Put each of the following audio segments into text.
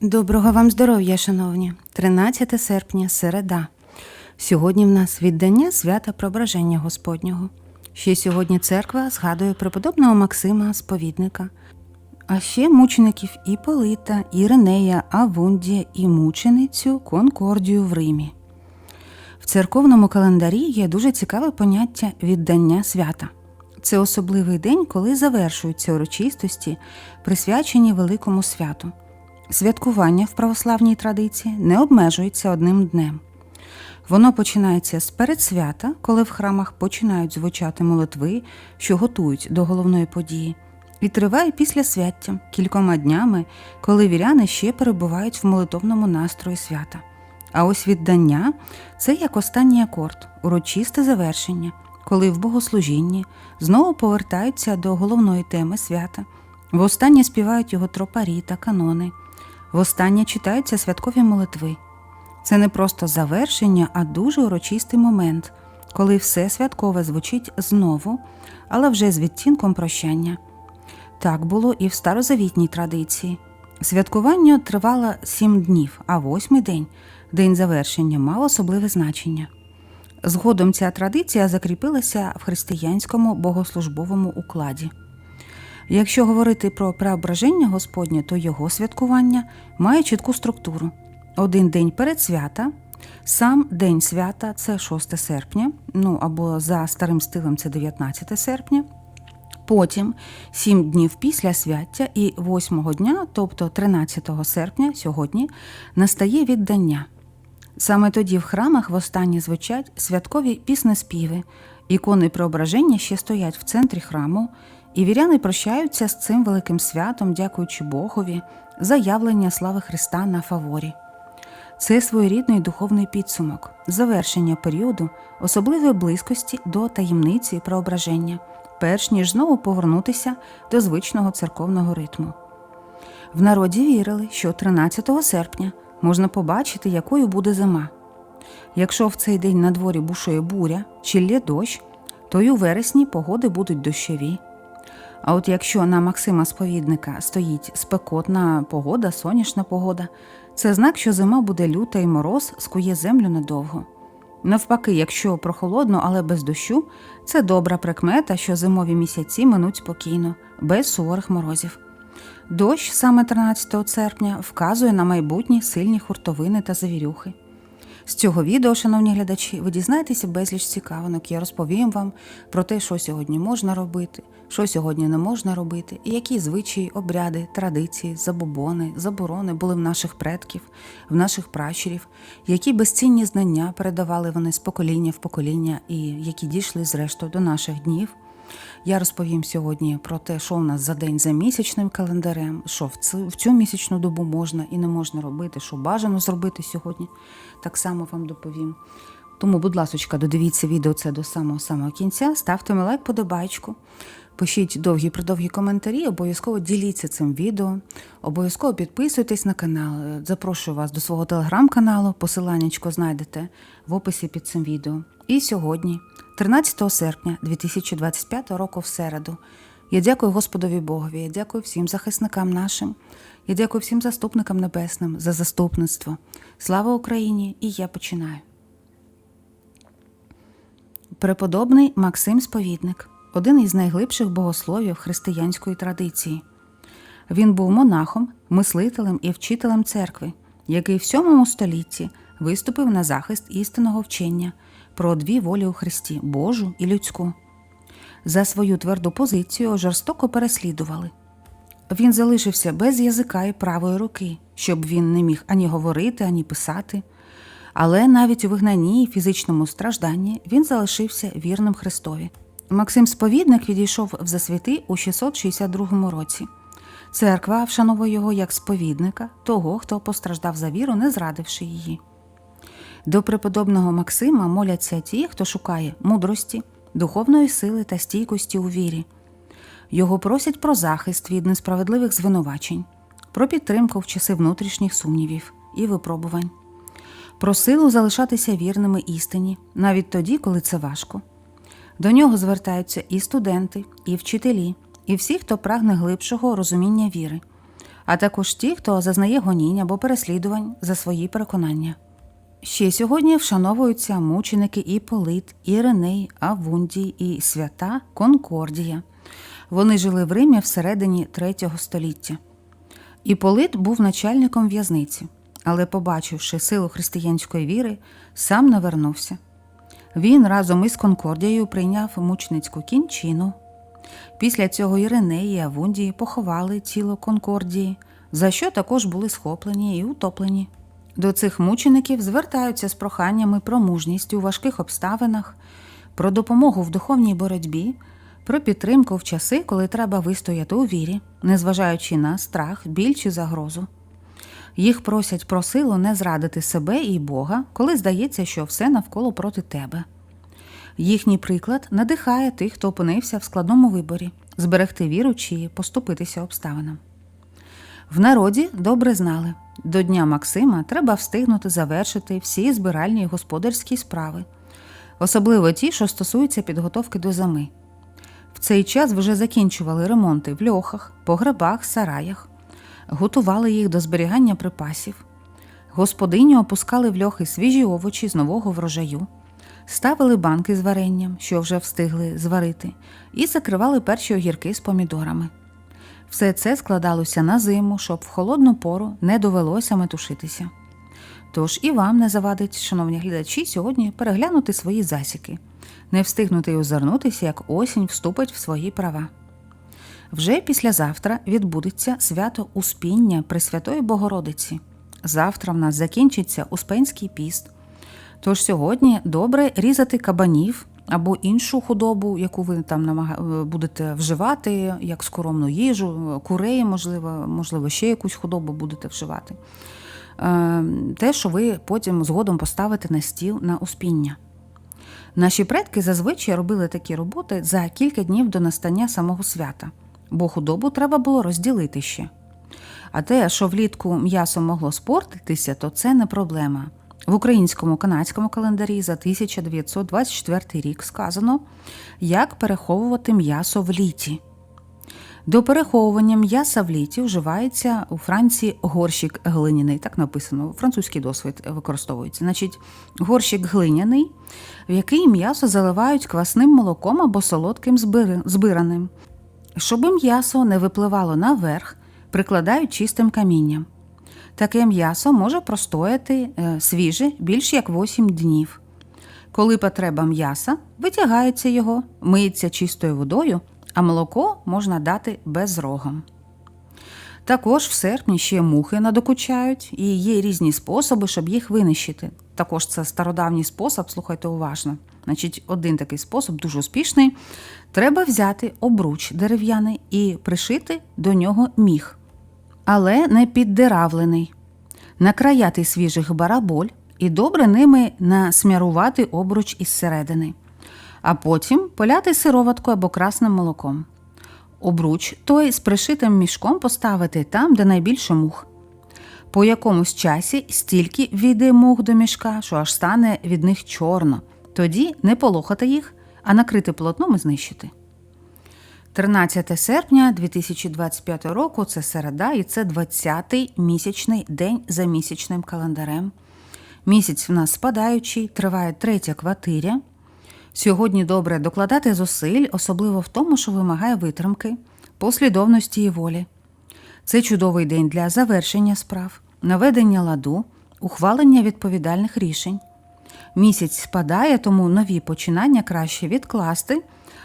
Доброго вам здоров'я, шановні! 13 серпня, середа. Сьогодні в нас віддання свята Преображення Господнього. Ще сьогодні церква згадує преподобного Максима Сповідника, а ще мучеників Іполита, Іринея, Авундія і мученицю Конкордію в Римі. В церковному календарі є дуже цікаве поняття віддання свята. Це особливий день, коли завершуються урочистості, присвячені великому святу. Святкування в православній традиції не обмежується одним днем. Воно починається з передсвята, коли в храмах починають звучати молитви, що готують до головної події, і триває після свяття кількома днями, коли віряни ще перебувають в молитовному настрої свята. А ось віддання це як останній акорд, урочисте завершення, коли в богослужінні знову повертаються до головної теми свята. Востаннє співають його тропарі та канони. Востаннє читаються святкові молитви. Це не просто завершення, а дуже урочистий момент, коли все святкове звучить знову, але вже з відтінком прощання. Так було і в старозавітній традиції. Святкування тривало сім днів, а восьмий день, день завершення, мав особливе значення. Згодом ця традиція закріпилася в християнському богослужбовому укладі. Якщо говорити про преображення Господнє, то його святкування має чітку структуру. Один день перед свята, сам день свята це 6 серпня, ну або за старим стилем це 19 серпня. Потім сім днів після свяття і восьмого дня, тобто 13 серпня, сьогодні, настає віддання. Саме тоді в храмах востаннє звучать святкові піснеспіви, ікони преображення ще стоять в центрі храму, і віряни прощаються з цим великим святом, дякуючи Богові за явлення слави Христа на фаворі. Це своєрідний духовний підсумок, завершення періоду особливої близькості до таємниці преображення, перш ніж знову повернутися до звичного церковного ритму. В народі вірили, що 13 серпня можна побачити, якою буде зима. Якщо в цей день на дворі бушує буря чи лє дощ, то й у вересні погоди будуть дощові. А от якщо на Максима Сповідника стоїть спекотна погода, сонячна погода, це знак, що зима буде люта і мороз скує землю надовго. Навпаки, якщо прохолодно, але без дощу, це добра прикмета, що зимові місяці минуть спокійно, без суворих морозів. Дощ саме 13 серпня вказує на майбутні сильні хуртовини та завірюхи. З цього відео, шановні глядачі, ви дізнаєтеся безліч цікавинок. Я розповім вам про те, що сьогодні можна робити, що сьогодні не можна робити, і які звичаї, обряди, традиції, забобони, заборони були в наших предків, в наших пращурів, які безцінні знання передавали вони з покоління в покоління і які дійшли зрештою до наших днів. Я розповім сьогодні про те, що у нас за день за місячним календарем, що в цю, в цю місячну добу можна і не можна робити, що бажано зробити сьогодні. Так само вам доповім. Тому, будь ласка, додивіться відео це до самого самого кінця, ставте лайк, подобайку, пишіть довгі продовгі коментарі, обов'язково діліться цим відео, обов'язково підписуйтесь на канал. Запрошую вас до свого телеграм-каналу, посиланнячко знайдете в описі під цим відео. І сьогодні, 13 серпня 2025 року, в середу, я дякую Господові Богові, я дякую всім захисникам нашим, я дякую всім заступникам небесним за заступництво. Слава Україні! І я починаю. Преподобний Максим Сповідник, один із найглибших богословів християнської традиції. Він був монахом, мислителем і вчителем церкви, який в сьомому столітті виступив на захист істинного вчення про дві волі у Христі Божу і людську. За свою тверду позицію жорстоко переслідували. Він залишився без язика і правої руки, щоб він не міг ані говорити, ані писати. Але навіть у вигнанні і фізичному стражданні він залишився вірним Христові. Максим Сповідник відійшов в засвіти у 662 році. Церква вшановує його як сповідника, того, хто постраждав за віру, не зрадивши її. До преподобного Максима моляться ті, хто шукає мудрості, духовної сили та стійкості у вірі. Його просять про захист від несправедливих звинувачень, про підтримку в часи внутрішніх сумнівів і випробувань, про силу залишатися вірними істині, навіть тоді, коли це важко. До нього звертаються і студенти, і вчителі, і всі, хто прагне глибшого розуміння віри, а також ті, хто зазнає гонінь або переслідувань за свої переконання. Ще сьогодні вшановуються мученики Іполит, Іриней, Авундій і свята Конкордія. Вони жили в Римі всередині третього століття. Іполит був начальником в'язниці, але, побачивши силу християнської віри, сам навернувся. Він разом із Конкордією прийняв мучницьку кінчину. Після цього Іринеї і Авундії поховали тіло Конкордії, за що також були схоплені і утоплені. До цих мучеників звертаються з проханнями про мужність у важких обставинах, про допомогу в духовній боротьбі, про підтримку в часи, коли треба вистояти у вірі, незважаючи на страх, біль чи загрозу. Їх просять про силу не зрадити себе і Бога, коли здається, що все навколо проти тебе. Їхній приклад надихає тих, хто опинився в складному виборі зберегти віру чи поступитися обставинам. В народі добре знали, до Дня Максима треба встигнути завершити всі збиральні і господарські справи, особливо ті, що стосуються підготовки до зими. В цей час вже закінчували ремонти в льохах, погребах, сараях, готували їх до зберігання припасів. Господині опускали в льохи свіжі овочі з нового врожаю, ставили банки з варенням, що вже встигли зварити, і закривали перші огірки з помідорами. Все це складалося на зиму, щоб в холодну пору не довелося метушитися. Тож і вам не завадить, шановні глядачі, сьогодні переглянути свої засіки, не встигнути й озирнутися, як осінь вступить в свої права. Вже післязавтра відбудеться свято Успіння Пресвятої Богородиці. Завтра в нас закінчиться Успенський піст. Тож сьогодні добре різати кабанів або іншу худобу, яку ви там будете вживати, як скоромну їжу, курей, можливо, можливо, ще якусь худобу будете вживати. Е, Те, що ви потім згодом поставите на стіл на успіння. Наші предки зазвичай робили такі роботи за кілька днів до настання самого свята, бо худобу треба було розділити ще. А те, що влітку м'ясо могло спортитися, то це не проблема. В українському канадському календарі за 1924 рік сказано, як переховувати м'ясо в літі. До переховування м'яса в літі вживається у Франції горщик глиняний, так написано, французький досвід використовується. Значить, горщик глиняний, в який м'ясо заливають квасним молоком або солодким збираним. Щоб м'ясо не випливало наверх, прикладають чистим камінням. Таке м'ясо може простояти е, свіже більш як 8 днів. Коли потреба м'яса, витягається його, миється чистою водою, а молоко можна дати безрогом. Також в серпні ще мухи надокучають, і є різні способи, щоб їх винищити. Також це стародавній спосіб, слухайте уважно. Значить, один такий спосіб, дуже успішний. Треба взяти обруч дерев'яний і пришити до нього міх але не піддиравлений, накраяти свіжих бараболь і добре ними насмярувати обруч із середини, а потім поляти сироватку або красним молоком. Обруч той з пришитим мішком поставити там, де найбільше мух. По якомусь часі стільки війде мух до мішка, що аж стане від них чорно, тоді не полохати їх, а накрити полотном і знищити. 13 серпня 2025 року це середа, і це 20-й місячний день за місячним календарем. Місяць в нас спадаючий, триває третя квартиря. Сьогодні добре докладати зусиль, особливо в тому, що вимагає витримки, послідовності і волі. Це чудовий день для завершення справ, наведення ладу, ухвалення відповідальних рішень. Місяць спадає, тому нові починання краще відкласти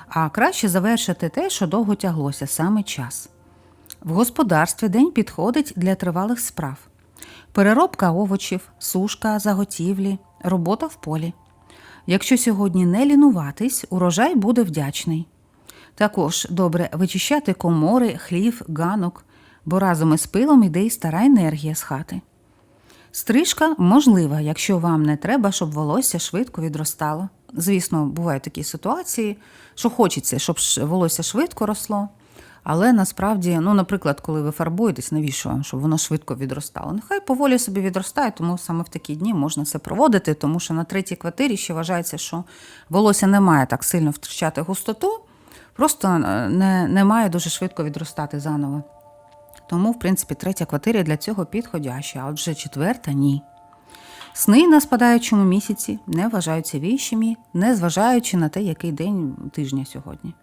а краще завершити те, що довго тяглося саме час. В господарстві день підходить для тривалих справ: переробка овочів, сушка, заготівлі, робота в полі. Якщо сьогодні не лінуватись, урожай буде вдячний. Також добре вичищати комори, хлів, ганок, бо разом із пилом іде й стара енергія з хати. Стрижка можлива, якщо вам не треба, щоб волосся швидко відростало. Звісно, бувають такі ситуації, що хочеться, щоб волосся швидко росло. Але насправді, ну, наприклад, коли ви фарбуєтесь, навіщо щоб воно швидко відростало? Нехай поволі собі відростає, тому саме в такі дні можна це проводити, тому що на третій квартирі ще вважається, що волосся не має так сильно втрачати густоту, просто е, не, не має дуже швидко відростати заново. Тому, в принципі, третя квартира для цього підходяща, а отже четверта ні. Сни на спадаючому місяці не вважаються віщими, незважаючи на те, який день тижня сьогодні.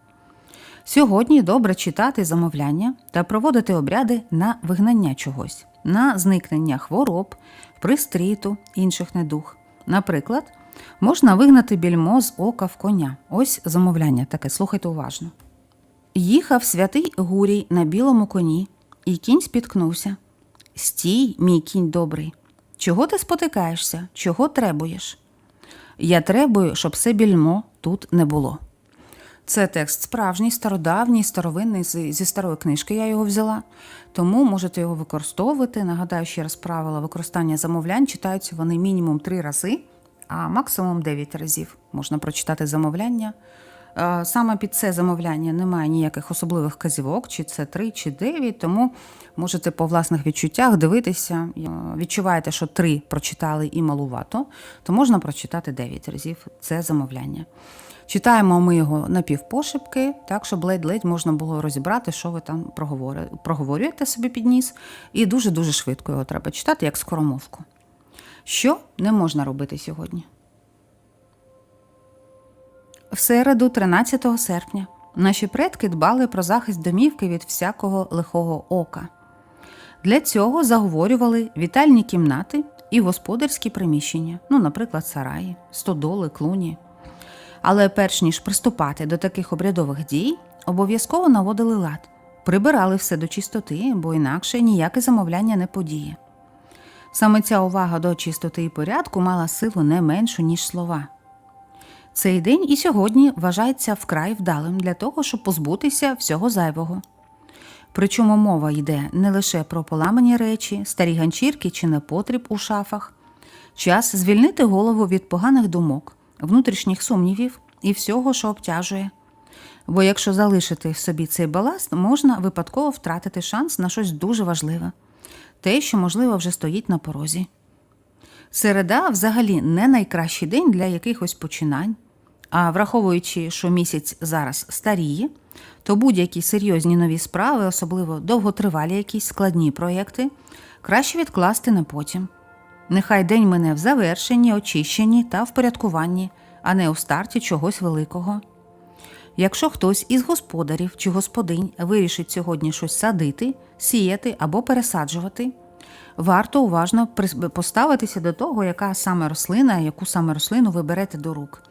Сьогодні добре читати замовляння та проводити обряди на вигнання чогось, на зникнення хвороб, пристріту, інших недуг. Наприклад, можна вигнати більмо з ока в коня. Ось замовляння таке, слухайте уважно. Їхав святий Гурій на білому коні, і кінь спіткнувся. Стій, мій кінь добрий. Чого ти спотикаєшся? Чого требуєш? Я требую, щоб все більмо тут не було. Це текст справжній, стародавній, старовинний зі старої книжки я його взяла, тому можете його використовувати. Нагадаю ще раз правила використання замовлянь читаються вони мінімум три рази, а максимум 9 разів можна прочитати замовляння. Е, Саме під це замовляння немає ніяких особливих вказівок, чи це 3, чи 9, тому можете по власних відчуттях дивитися. Е, Відчуваєте, що 3 прочитали і малувато, то можна прочитати 9 разів це замовляння. Читаємо ми його напівпошепки, так щоб ледь-ледь можна було розібрати, що ви там проговорюєте собі під ніс, і дуже-дуже швидко його треба читати, як скоромовку. Що не можна робити сьогодні? В середу, 13 серпня, наші предки дбали про захист домівки від всякого лихого ока. Для цього заговорювали вітальні кімнати і господарські приміщення, ну, наприклад, сараї, стодоли, клуні. Але перш ніж приступати до таких обрядових дій, обов'язково наводили лад, прибирали все до чистоти, бо інакше ніяке замовляння не подіє. Саме ця увага до чистоти і порядку мала силу не меншу, ніж слова. Цей день і сьогодні вважається вкрай вдалим для того, щоб позбутися всього зайвого. Причому мова йде не лише про поламані речі, старі ганчірки чи непотріб у шафах. Час звільнити голову від поганих думок, внутрішніх сумнівів і всього, що обтяжує. Бо якщо залишити в собі цей баласт, можна випадково втратити шанс на щось дуже важливе, те, що, можливо, вже стоїть на порозі. Середа взагалі не найкращий день для якихось починань. А враховуючи, що місяць зараз старіє, то будь-які серйозні нові справи, особливо довготривалі якісь складні проєкти, краще відкласти на потім. Нехай день мине в завершенні, очищенні та впорядкуванні, а не у старті чогось великого. Якщо хтось із господарів чи господинь вирішить сьогодні щось садити, сіяти або пересаджувати, варто уважно поставитися до того, яка саме рослина, яку саме рослину ви берете до рук.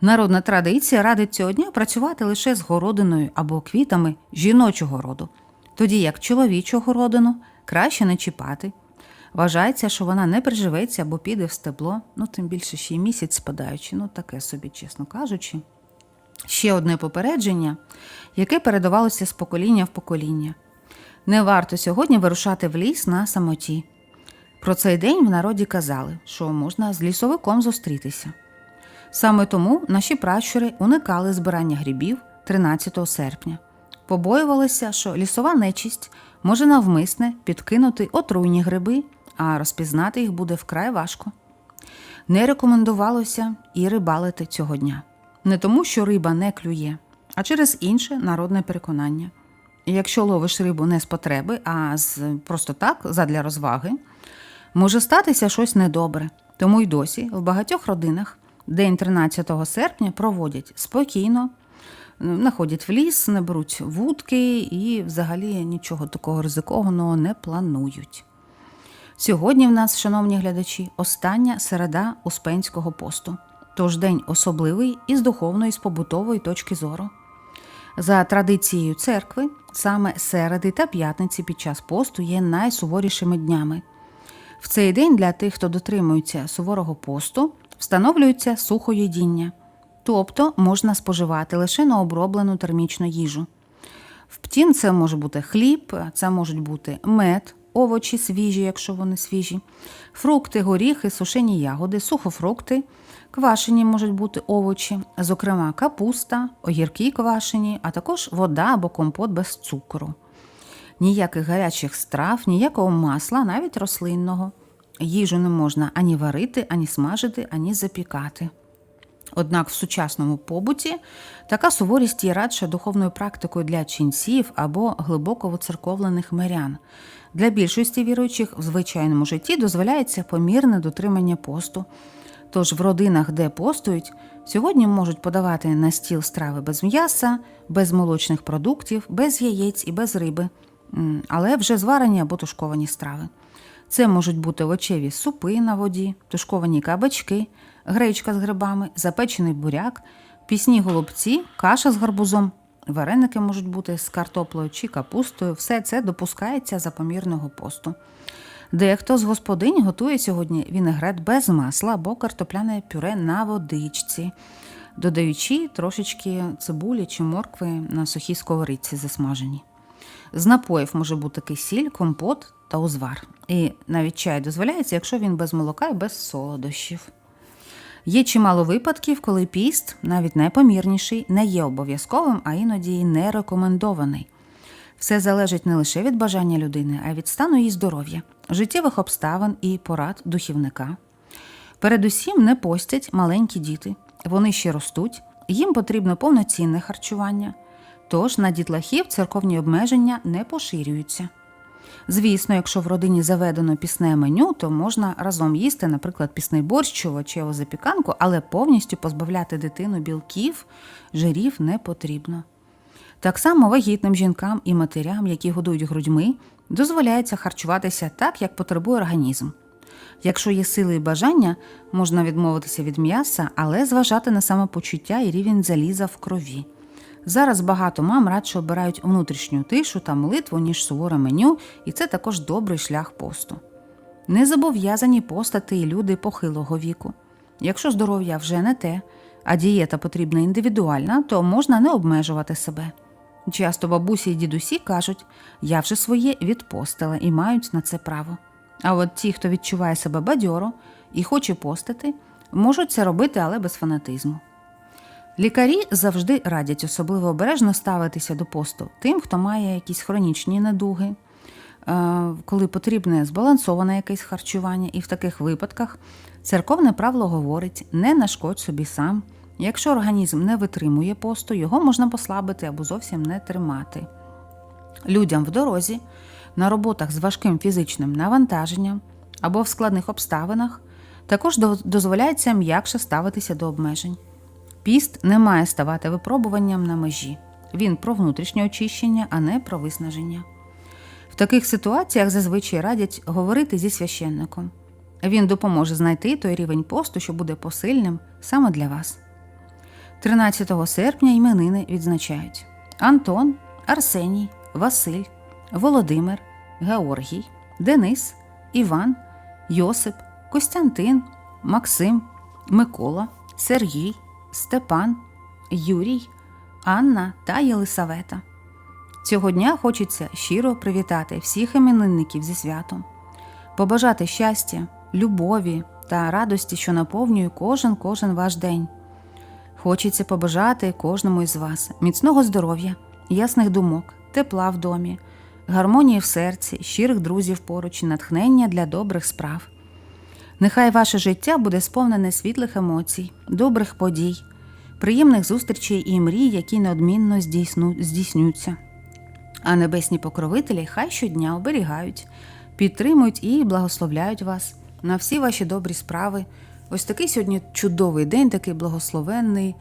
Народна традиція радить цього дня працювати лише з городиною або квітами жіночого роду, тоді як чоловічого родину краще не чіпати. Вважається, що вона не приживеться або піде в стебло, ну тим більше ще й місяць спадаючи, ну таке собі, чесно кажучи. Ще одне попередження, яке передавалося з покоління в покоління. Не варто сьогодні вирушати в ліс на самоті. Про цей день в народі казали, що можна з лісовиком зустрітися. Саме тому наші пращури уникали збирання грибів 13 серпня. Побоювалися, що лісова нечисть може навмисне підкинути отруйні гриби, а розпізнати їх буде вкрай важко. Не рекомендувалося і рибалити цього дня. Не тому, що риба не клює, а через інше народне переконання. Якщо ловиш рибу не з потреби, а з просто так, задля розваги, може статися щось недобре. Тому й досі в багатьох родинах день 13 серпня проводять спокійно, находять в ліс, не беруть вудки і взагалі нічого такого ризикованого не планують. Сьогодні в нас, шановні глядачі, остання середа Успенського посту, тож день особливий із духовної, з побутової точки зору. За традицією церкви, саме середи та п'ятниці під час посту є найсуворішими днями. В цей день для тих, хто дотримується суворого посту, встановлюється сухоїдіння, тобто можна споживати лише необроблену термічну їжу. Втім, це може бути хліб, це можуть бути мед, овочі свіжі, якщо вони свіжі, фрукти, горіхи, сушені ягоди, сухофрукти, квашені можуть бути овочі, зокрема капуста, огірки квашені, а також вода або компот без цукру. Ніяких гарячих страв, ніякого масла, навіть рослинного. Їжу не можна ані варити, ані смажити, ані запікати. Однак в сучасному побуті така суворість є радше духовною практикою для ченців або глибоко воцерковлених мирян. Для більшості віруючих в звичайному житті дозволяється помірне дотримання посту. Тож в родинах, де постують, сьогодні можуть подавати на стіл страви без м'яса, без молочних продуктів, без яєць і без риби, але вже зварені або тушковані страви. Це можуть бути овочеві супи на воді, тушковані кабачки, гречка з грибами, запечений буряк, пісні голубці, каша з гарбузом, вареники можуть бути з картоплею чи капустою. Все це допускається за помірного посту. Дехто з господинь готує сьогодні вінегрет без масла або картопляне пюре на водичці, додаючи трошечки цибулі чи моркви на сухій сковорідці засмажені. З напоїв може бути кисіль, компот та узвар. І навіть чай дозволяється, якщо він без молока і без солодощів. Є чимало випадків, коли піст, навіть найпомірніший, не є обов'язковим, а іноді й не рекомендований. Все залежить не лише від бажання людини, а й від стану її здоров'я, життєвих обставин і порад духівника. Передусім не постять маленькі діти. Вони ще ростуть, їм потрібно повноцінне харчування. Тож на дітлахів церковні обмеження не поширюються. Звісно, якщо в родині заведено пісне меню, то можна разом їсти, наприклад, пісний борщ чи овочеву запіканку, але повністю позбавляти дитину білків, жирів не потрібно. Так само вагітним жінкам і матерям, які годують грудьми, дозволяється харчуватися так, як потребує організм. Якщо є сили і бажання, можна відмовитися від м'яса, але зважати на самопочуття і рівень заліза в крові. Зараз багато мам радше обирають внутрішню тишу та молитву, ніж суворе меню, і це також добрий шлях посту. Не зобов'язані постати і люди похилого віку. Якщо здоров'я вже не те, а дієта потрібна індивідуальна, то можна не обмежувати себе. Часто бабусі і дідусі кажуть, я вже своє відпостила і мають на це право. А от ті, хто відчуває себе бадьоро і хоче постити, можуть це робити, але без фанатизму. Лікарі завжди радять особливо обережно ставитися до посту тим, хто має якісь хронічні недуги, е, коли потрібне збалансоване якесь харчування, і в таких випадках церковне правило говорить: не нашкодь собі сам. Якщо організм не витримує посту, його можна послабити або зовсім не тримати. Людям в дорозі, на роботах з важким фізичним навантаженням або в складних обставинах також дозволяється м'якше ставитися до обмежень. Піст не має ставати випробуванням на межі. Він про внутрішнє очищення, а не про виснаження. В таких ситуаціях зазвичай радять говорити зі священником. Він допоможе знайти той рівень посту, що буде посильним саме для вас. 13 серпня іменини відзначають Антон, Арсеній, Василь, Володимир, Георгій, Денис, Іван, Йосип, Костянтин, Максим, Микола, Сергій, Степан, Юрій, Анна та Єлисавета. Цього дня хочеться щиро привітати всіх іменинників зі святом, побажати щастя, любові та радості, що наповнює кожен кожен ваш день. Хочеться побажати кожному із вас міцного здоров'я, ясних думок, тепла в домі, гармонії в серці, щирих друзів поруч, натхнення для добрих справ. Нехай ваше життя буде сповнене світлих емоцій, добрих подій, приємних зустрічей і мрій, які неодмінно здійсну, здійснюються. А небесні покровителі хай щодня оберігають, підтримують і благословляють вас на всі ваші добрі справи. Ось такий сьогодні чудовий день, такий благословенний.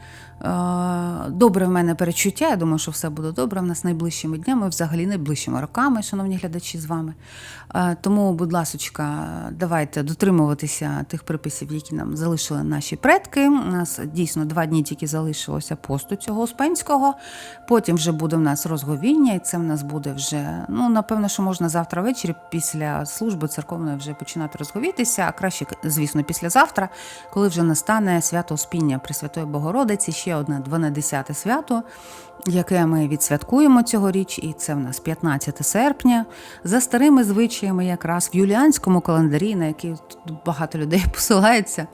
Е, Добре в мене перечуття. Я думаю, що все буде добре в нас найближчими днями, взагалі найближчими роками, шановні глядачі, з вами. Е, Тому, будь ласочка, давайте дотримуватися тих приписів, які нам залишили наші предки. У нас дійсно два дні тільки залишилося посту цього успенського. Потім вже буде в нас розговіння, і це в нас буде вже, ну, напевно, що можна завтра ввечері після служби церковної вже починати розговітися, а краще, звісно, післязавтра, коли вже настане свято Успіння Пресвятої Богородиці, ще одне 12 свято, яке ми відсвяткуємо цьогоріч, і це в нас 15 серпня, за старими звичаями, якраз в юліанському календарі, на який тут багато людей посилається.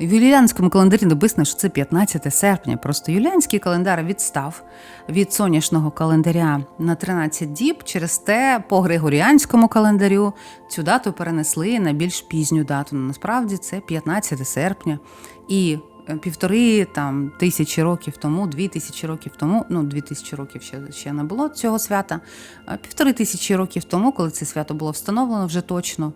В юліанському календарі написано, що це 15 серпня. Просто юліанський календар відстав від сонячного календаря на 13 діб. Через те по григоріанському календарю цю дату перенесли на більш пізню дату. Ну, Насправді це 15 серпня. І півтори там тисячі років тому, дві тисячі років тому, ну дві тисячі років ще, ще не було цього свята. Півтори тисячі років тому, коли це свято було встановлено вже точно,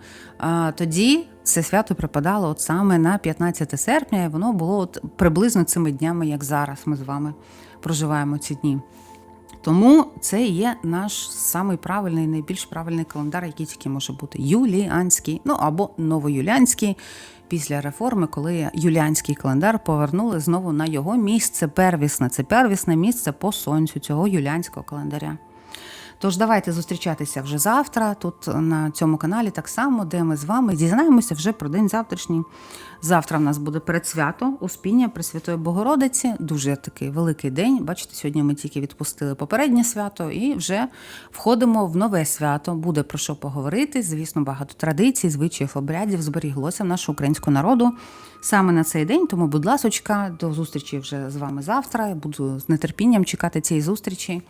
тоді це свято припадало от саме на 15 серпня, і воно було от приблизно цими днями, як зараз ми з вами проживаємо ці дні. Тому це є наш самий правильний, найбільш правильний календар, який тільки може бути юліанський, ну або новоюліанський. Після реформи, коли юліанський календар повернули знову на його місце первісне. Це первісне місце по сонцю цього юліанського календаря. Тож давайте зустрічатися вже завтра, тут на цьому каналі так само, де ми з вами дізнаємося вже про день завтрашній. Завтра в нас буде передсвято Успіння Пресвятої Богородиці. Дуже такий великий день. Бачите, сьогодні ми тільки відпустили попереднє свято і вже входимо в нове свято. Буде про що поговорити. Звісно, багато традицій, звичаїв, обрядів зберіглося в нашого українського народу саме на цей день. Тому, будь ласочка, до зустрічі вже з вами завтра. Я буду з нетерпінням чекати цієї зустрічі.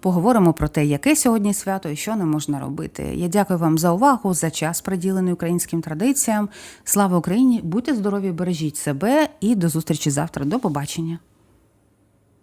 Поговоримо про те, яке сьогодні свято і що не можна робити. Я дякую вам за увагу, за час, приділений українським традиціям. Слава Україні! Будьте здорові, бережіть себе і до зустрічі завтра. До побачення.